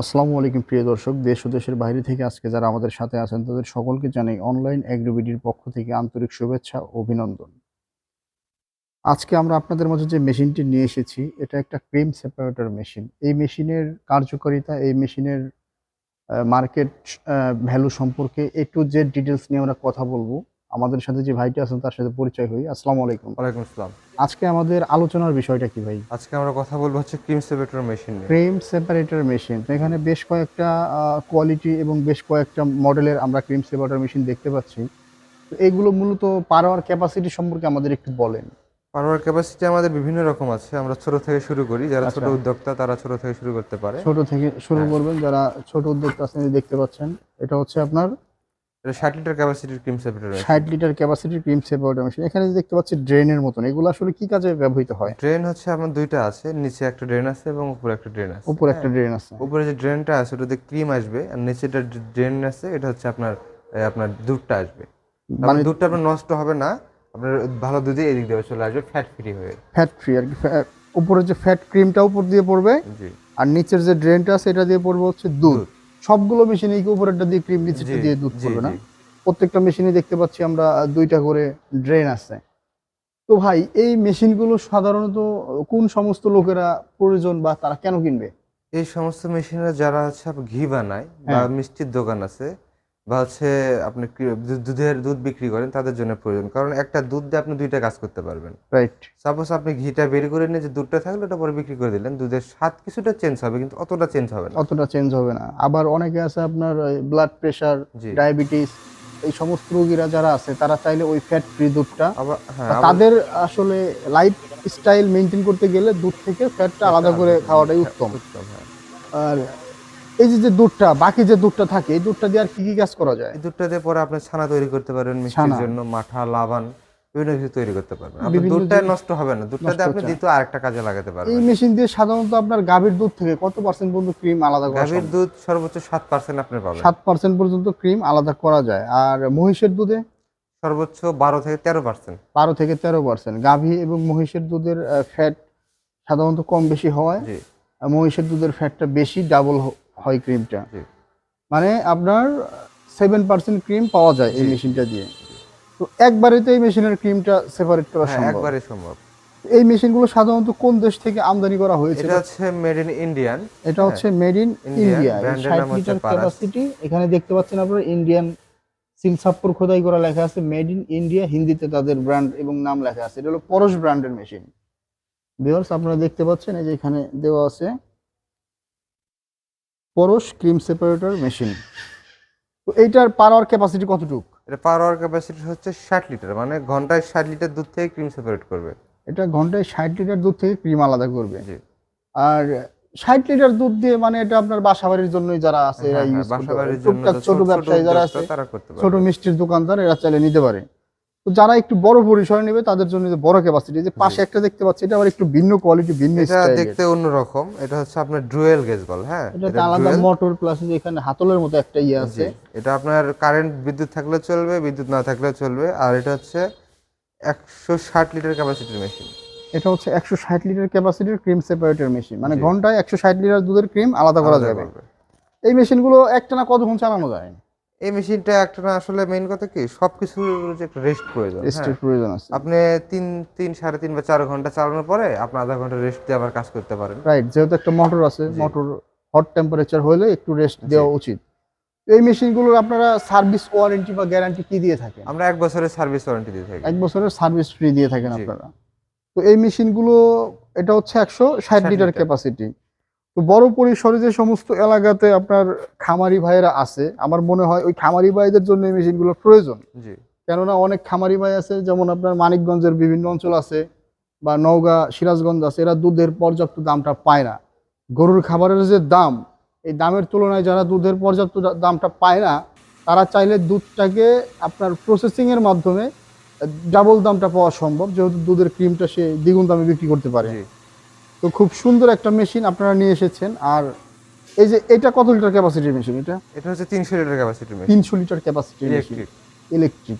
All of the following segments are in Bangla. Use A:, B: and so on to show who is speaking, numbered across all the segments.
A: আসসালামু আলাইকুম প্রিয় দর্শক, দেশ ও দেশের বাইরে থেকে আজকে যারা আমাদের সাথে আছেন, তাদের সকলকে জানাই অনলাইন অ্যাগ্রিবিডির পক্ষ থেকে আন্তরিক শুভেচ্ছা ও অভিনন্দন। আজকে আমরা আপনাদের মাঝে যে মেশিনটি নিয়ে এসেছি, এটা একটা ক্রিম সেপারেটর মেশিন। এই মেশিনের কার্যকারিতা, এই মেশিনের মার্কেট ভ্যালু সম্পর্কে এ টু জেড ডিটেলস নিয়ে আমরা কথা বলব আমাদের সাথে যে ভাইটি আছেন তার সাথে পরিচয় হই। আসসালামু আলাইকুম।
B: ওয়ালাইকুম আসসালাম।
A: আজকে আমাদের আলোচনার বিষয়টা কি ভাই?
B: আজকে আমরা কথা বলব হচ্ছে cream separator machine
A: cream separator machine তো এখানে বেশ কয়েকটা কোয়ালিটি এবং বেশ কয়েকটা মডেলের আমরা ক্রিম সেপারেটর মেশিন দেখতে পাচ্ছি। তো এইগুলো মূলত পাওয়ার ক্যাপাসিটি সম্পর্কে আমাদের একটু বলেন।
B: পাওয়ার ক্যাপাসিটি আমাদের বিভিন্ন রকম আছে। আমরা ছোট থেকে শুরু করি। যারা ছোট
A: আচ্ছা।
B: উদ্যোক্তা তারা ছোট থেকে শুরু করতে পারে।
A: ছোট থেকে শুরু
B: হ্যাঁ।
A: করবেন। যারা ছোট উদ্যোক্তা আছেন দেখতে পাচ্ছেন এটা হচ্ছে আপনার
B: এটা লিটার ক্যাপাসিটির ক্রিম সেপারেটর
A: লিটার ক্যাপাসিটির ক্রিম সেপারেটর মেশিন এখানে যে দেখতে পাচ্ছি ড্রেনের মতন এগুলো আসলে কি কাজে ব্যবহৃত হয়?
B: ড্রেন হচ্ছে আমার দুইটা আছে নিচে একটা ড্রেন আছে এবং উপরে একটা ড্রেন আছে
A: উপরে একটা ড্রেন আছে।
B: উপরে যে ড্রেনটা আছে ওটাতে ক্রিম আসবে আর নিচে যে ড্রেন আছে এটা হচ্ছে আপনার আপনার দুধটা আসবে।
A: মানে
B: মানে দুধটা আপনার নষ্ট হবে না আপনার ভালো দুধে এদিক দিয়ে চলে আসবে ফ্যাট ফ্রি হয়ে
A: ফ্যাট ফ্রি আর কি উপরে যে ফ্যাট ক্রিমটা উপর দিয়ে পড়বে আর নিচের যে ড্রেনটা আছে এটা দিয়ে পড়বে হচ্ছে দুধ। সবগুলো মেশিনে কি উপরেরটা দিয়ে ক্রিম নিচেরটা
B: জি,
A: দিয়ে দুধ করবে না? প্রত্যেকটা মেশিনে দেখতে পাচ্ছি আমরা দুইটা করে ড্রেন আছে। তো ভাই এই মেশিনগুলো সাধারণত কোন সমস্ত লোকেরা প্রয়োজন বা তারা কেন কিনবে?
B: এই সমস্ত মেশিনে যারা হচ্ছে ঘি বানায় বা
A: হ্যাঁ।
B: মিষ্টির দোকান আছে বা হচ্ছে আপনি দুধের দুধ বিক্রি করেন তাদের জন্য প্রয়োজন। কারণ একটা দুধ দিয়ে আপনি দুইটা কাজ করতে পারবেন।
A: রাইট
B: সাপোজ আপনি ঘিটা বের করে নিয়ে যে দুধটা থাকল ওটা পরে বিক্রি করে দিলেন। দুধের স্বাদ কিছুটা চেঞ্জ হবে কিন্তু অতটা চেঞ্জ হবে না।
A: অতটা চেঞ্জ হবে না। আবার অনেকে আছে আপনার ব্লাড প্রেশার ডায়াবেটিস এই সমস্ত রোগীরা যারা আছে তারা চাইলে ওই ফ্যাট ফ্রি দুধটা
B: হ্যাঁ
A: তাদের আসলে লাইফ স্টাইল মেনটেন করতে গেলে দুধ থেকে ফ্যাটটা আলাদা করে খাওয়াটাই উত্তম।
B: উত্তম, হ্যাঁ।
A: আর এই যে যে দুধটা বাকি যে দুধটা থাকে এই দুধটা দিয়ে আর কি কি কাজ করা যায়?
B: এই দুধটা দিয়ে পরে আপনি ছানা তৈরি করতে পারবেন মিষ্টির জন্য মাঠা লাবান বিভিন্ন কিছু তৈরি করতে পারবেন। দুধটা নষ্ট হবে না। দুধটা দিয়ে আপনি দ্বিতীয় আরেকটা কাজে লাগাতে
A: এই মেশিন দিয়ে সাধারণত আপনার গাভীর দুধ থেকে কত পার্সেন্ট পর্যন্ত ক্রিম আলাদা করা
B: গাভীর দুধ সর্বোচ্চ সাত পার্সেন্ট আপনি পাবেন।
A: সাত পার্সেন্ট পর্যন্ত ক্রিম আলাদা করা যায়। আর মহিষের দুধে?
B: সর্বোচ্চ বারো থেকে তেরো পার্সেন্ট।
A: বারো থেকে তেরো পার্সেন্ট। গাভী এবং মহিষের দুধের ফ্যাট সাধারণত কম বেশি হওয়ায় আর মহিষের দুধের ফ্যাটটা বেশি ডাবল হয় ক্রিমটা মানে আপনার সেভেন পার্সেন্ট ক্রিম পাওয়া যায় এই মেশিনটা দিয়ে। তো একবারেতে এই মেশিনের ক্রিমটা সেপারেট করা
B: হ্যাঁ
A: সম্ভব?
B: একবারে সম্ভব।
A: এই মেশিনগুলো সাধারণত কোন দেশ থেকে আমদানি করা হয়েছে?
B: এটা হচ্ছে মেড ইন ইন্ডিয়ান
A: এটা হচ্ছে মেড ইন ইন্ডিয়া
B: নাম হচ্ছে
A: লিটার
B: পারাস।
A: ক্যাপাসিটি এখানে দেখতে পাচ্ছেন আপনারা ইন্ডিয়ান সিল সিলসাপ্পুর খোদাই করা লেখা আছে মেড ইন ইন্ডিয়া হিন্দিতে তাদের ব্র্যান্ড এবং নাম লেখা আছে। এটা হলো পরশ ব্র্যান্ডের মেশিন ভিউয়ার্স আপনারা দেখতে পাচ্ছেন এই যে এখানে দেওয়া আছে। Paras cream separator machine. তো এইটার পাওয়ার ক্যাপাসিটি কতটুক?
B: এটা পাওয়ার ক্যাপাসিটি হচ্ছে ষাট লিটার মানে ঘন্টায় ষাট লিটার দুধ থেকে ক্রিম সেপারেট করবে।
A: এটা ঘন্টায় ষাট লিটার দুধ থেকে ক্রিম আলাদা করবে।
B: জি।
A: আর ষাট লিটার দুধ দিয়ে মানে এটা আপনার বাসাবাড়ির জন্যই যারা আছে
B: হ্যাঁ, হ্যাঁ,
A: ছোট ব্যবসায়ী যারা আছে
B: তারা করতে
A: ছোট মিষ্টির দোকানদার এরা চাইলে নিতে পারে। তো যারা একটু বড় পরিসরে নেবে তাদের জন্য যে বড় ক্যাপাসিটি যে পাশে একটা দেখতে পাচ্ছি এটা আবার একটু ভিন্ন কোয়ালিটি ভিন্ন
B: এটা দেখতে অন্যরকম। এটা হচ্ছে আপনার ডুয়েল গেজ বল হ্যাঁ?
A: এটা
B: এটা
A: আলাদা মোটর প্লাস এখানে হাতলের মতো একটা ইয়ে আছে।
B: এটা আপনার কারেন্ট বিদ্যুৎ থাকলে চলবে বিদ্যুৎ না থাকলেও চলবে। আর এটা হচ্ছে একশো ষাট লিটার ক্যাপাসিটির মেশিন
A: এটা হচ্ছে একশো ষাট লিটার ক্যাপাসিটির ক্রিম সেপারেটর মেশিন মানে ঘন্টায় একশো ষাট লিটার দুধের ক্রিম আলাদা করা যাবে। এই মেশিনগুলো একটানা কতক্ষণ চালানো যায়?
B: এই মেশিনটা একটা না আসলে মেইন কথা কি সবকিছুর যে একটা রেস্ট প্রয়োজন
A: রেস্টের
B: হ্যাঁ।
A: প্রয়োজন আছে।
B: আপনি তিন তিন সাড়ে তিন বা চার ঘণ্টা চালানোর পরে আপনি আধা ঘণ্টা রেস্ট দিয়ে আবার কাজ করতে পারেন।
A: রাইট যেহেতু একটা মোটর আছে মোটর হট টেম্পারেচার হলে একটু রেস্ট দেওয়া উচিত। এই মেশিনগুলোর আপনারা সার্ভিস ওয়ারেন্টি বা গ্যারান্টি কি দিয়ে থাকেন?
B: আমরা এক বছরের সার্ভিস ওয়ারেন্টি দিয়ে থাকি।
A: এক বছরের সার্ভিস ফ্রি দিয়ে থাকেন আপনারা। তো এই মেশিনগুলো এটা হচ্ছে একশো ষাট
B: 60
A: লিটার
B: লিটার।
A: ক্যাপাসিটি তো বড় পরিসরে যে সমস্ত এলাকাতে আপনার খামারি ভাইয়েরা আছে আমার মনে হয় ওই খামারি ভাইদের জন্য এই মেশিনগুলো প্রয়োজন।
B: জি।
A: কেননা অনেক খামারি ভাই আছে যেমন আপনার মানিকগঞ্জের বিভিন্ন অঞ্চল আছে বা নওগাঁ সিরাজগঞ্জ আছে এরা দুধের পর্যাপ্ত দামটা পায় না। গরুর খাবারের যে দাম এই দামের তুলনায় যারা দুধের পর্যাপ্ত দামটা পায় না তারা চাইলে দুধটাকে আপনার প্রসেসিংয়ের মাধ্যমে ডাবল দামটা পাওয়া সম্ভব যেহেতু দুধের ক্রিমটা সে দ্বিগুণ দামে বিক্রি করতে পারে। তো খুব সুন্দর একটা মেশিন আপনারা নিয়ে এসেছেন। আর এই যে এটা কত লিটার ক্যাপাসিটির মেশিন এটা?
B: এটা হচ্ছে তিনশো লিটার ক্যাপাসিটির মেশিন।
A: তিনশো লিটার ক্যাপাসিটির মেশিন।
B: ইলেকট্রিক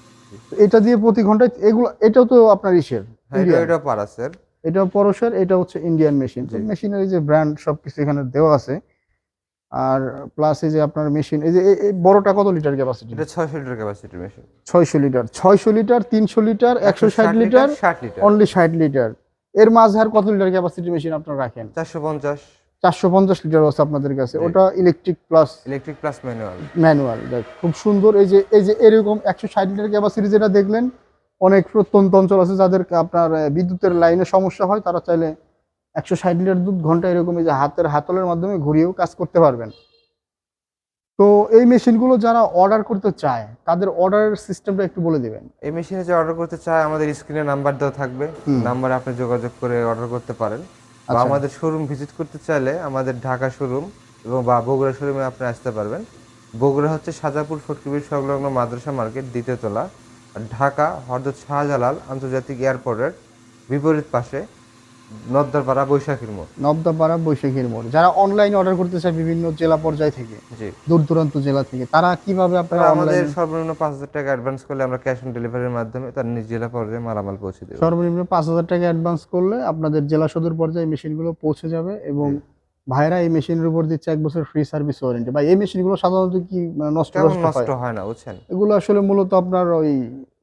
A: এটা দিয়ে প্রতি ঘন্টায় এগুলো এটাও তো আপনার ইসের
B: হ্যাঁ এটা এটা পারা স্যার
A: এটা পরশের এটা হচ্ছে ইন্ডিয়ান মেশিন। মেশিনের যে ব্র্যান্ড সবকিছু এখানে দেওয়া আছে। আর প্লাস এই যে আপনার মেশিন এই যে বড়টা কত লিটার ক্যাপাসিটি
B: এটা ছয়শো লিটার ক্যাপাসিটি মেশিন
A: ছয়শো লিটার। ছয়শো লিটার তিনশো লিটার একশো ষাট লিটার
B: ষাট লিটার।
A: অনলি ষাট লিটার। এর মাঝে আর কত লিটার ক্যাপাসিটি মেশিন আপনারা রাখেন?
B: চারশো পঞ্চাশ।
A: চারশো পঞ্চাশ লিটার আছে আপনাদের কাছে। ওটা electric plus
B: electric plus manual
A: manual দেখ খুব সুন্দর। এই যে এই যে এরকম একশো ষাট লিটার ক্যাপাসিটি যেটা দেখলেন অনেক প্রত্যন্ত অঞ্চল আছে যাদের আপনার বিদ্যুতের লাইনে সমস্যা হয় তারা চাইলে একশো ষাট লিটার দুধ ঘণ্টা এরকম এই যে হাতের হাতলের মাধ্যমে ঘুরিয়েও কাজ করতে পারবেন। তো এই মেশিনগুলো যারা অর্ডার করতে চায় তাদের অর্ডারের সিস্টেমটা একটু বলে দিবেন।
B: এই মেশিনে যে অর্ডার করতে চায় আমাদের স্ক্রিনে নাম্বার দেওয়া থাকবে। নাম্বারে আপনি যোগাযোগ করে অর্ডার করতে পারেন। বা
A: আচ্ছা।
B: আমাদের শোরুম ভিজিট করতে চাইলে আমাদের ঢাকা শোরুম এবং বা বগুড়া শোরুমে আপনি আসতে পারবেন। বগুড়া হচ্ছে সাজাপুর ফটকিবির সংলগ্ন মাদ্রাসা মার্কেট দ্বিতীয় তলা। আর ঢাকা হরদত শাহজালাল আন্তর্জাতিক এয়ারপোর্টের বিপরীত পাশে। বৈশাখীর মোড়।
A: বৈশাখীর মোড়। যারা অনলাইনে অর্ডার করতে চায় বিভিন্ন জেলা পর্যায় থেকে দূর দূরান্ত জেলা থেকে তারা কীভাবে আপনারা
B: আমাদের সর্বনিম্ন পাঁচ হাজার টাকা অ্যাডভান্স করলে আমরা ক্যাশ অন ডেলিভারির মাধ্যমে তার নিজ জেলা পর্যায়ে মালামাল পৌঁছে দেবো।
A: সর্বনিম্ন পাঁচ হাজার টাকা অ্যাডভান্স করলে আপনাদের জেলা সদর পর্যায়ে মেশিনগুলো পৌঁছে যাবে এবং ভাইরা এই মেশিনের উপর দিচ্ছে এক বছর ফ্রি সার্ভিস ওয়ারেন্টি বা এই মেশিনগুলো সাধারণত কি মানে নষ্ট নষ্ট হয়
B: না বুঝছেন?
A: এগুলো আসলে মূলত আপনার ওই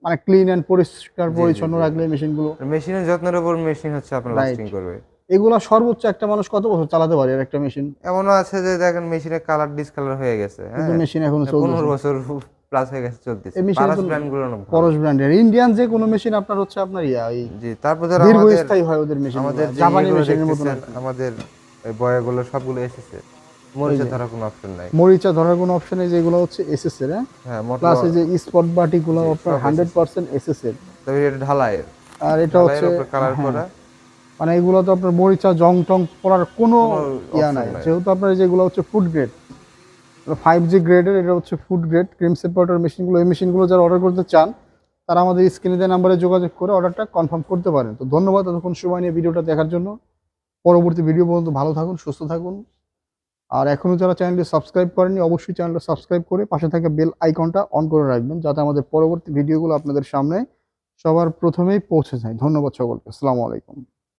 A: মানে ক্লিন অ্যান্ড পরিষ্কার পরিচ্ছন্ন রাখলে মেশিনগুলো
B: মেশিনের যত্নের উপর মেশিন হচ্ছে আপনার. লাস্টিং করবে।
A: এগুলো সর্বোচ্চ একটা মানুষ কত বছর চালাতে পারে একটা মেশিন?
B: এমনও আছে যে দেখেন মেশিনের কালার ডিসকালার হয়ে গেছে
A: কিন্তু
B: হ্যাঁ?
A: মেশিন এখন চলছে
B: পনেরো বছর প্লাস হয়ে গেছে চলতেছে।
A: এই machine
B: পারাস
A: ব্র্যান্ডের ইন্ডিয়ান যে কোনো মেশিন আপনার হচ্ছে আপনার ইয়া
B: জি তারপর ধর আমাদের
A: দীর্ঘস্থায়ী হয় ওদের মেশিন
B: আমাদের
A: জাপানি মেশিনের মতো
B: আমাদের এই বয়াগুলো সবগুলো এসেছে। মরিচে ধরার কোনো অপশন নাই।
A: মরিচা ধরার কোনো অপশন নেই যেগুলো হচ্ছে এসএস এর
B: হ্যাঁ?
A: প্লাস এই যে স্পট বাটিগুলো
B: জি,
A: আপনার
B: সব
A: হান্ড্রেড পার্সেন্ট এসএস এর
B: তবে এটা ঢালাইয়ের।
A: আর এটা হচ্ছে
B: কালার
A: হ্যাঁ,
B: করা।
A: মানে এগুলো তো আপনার মরিচা জং টং পড়ার কোনো ইয়া
B: নাই।
A: যেহেতু আপনার যেগুলো হচ্ছে ফুড গ্রেড ফাইভ জি গ্রেডের এটা হচ্ছে ফুড গ্রেড ক্রিম সেপারেটর মেশিনগুলো এই মেশিনগুলো যারা অর্ডার করতে চান তারা আমাদের স্ক্রিনে দেওয়া নাম্বারে যোগাযোগ করে অর্ডারটা কনফার্ম করতে পারেন। তো ধন্যবাদ এতক্ষণ সময় নিয়ে ভিডিওটা দেখার জন্য। পরবর্তী ভিডিও পর্যন্ত ভালো থাকুন সুস্থ থাকুন। আর এখনও যারা চ্যানেলটি সাবস্ক্রাইব করেনি অবশ্যই চ্যানেলটা সাবস্ক্রাইব করে পাশে থাকা বেল আইকনটা অন করে রাখবেন, যাতে আমাদের পরবর্তী ভিডিওগুলো আপনাদের সামনে সবার প্রথমেই পৌঁছে যায়। ধন্যবাদ সকলকে। আসসালামু আলাইকুম।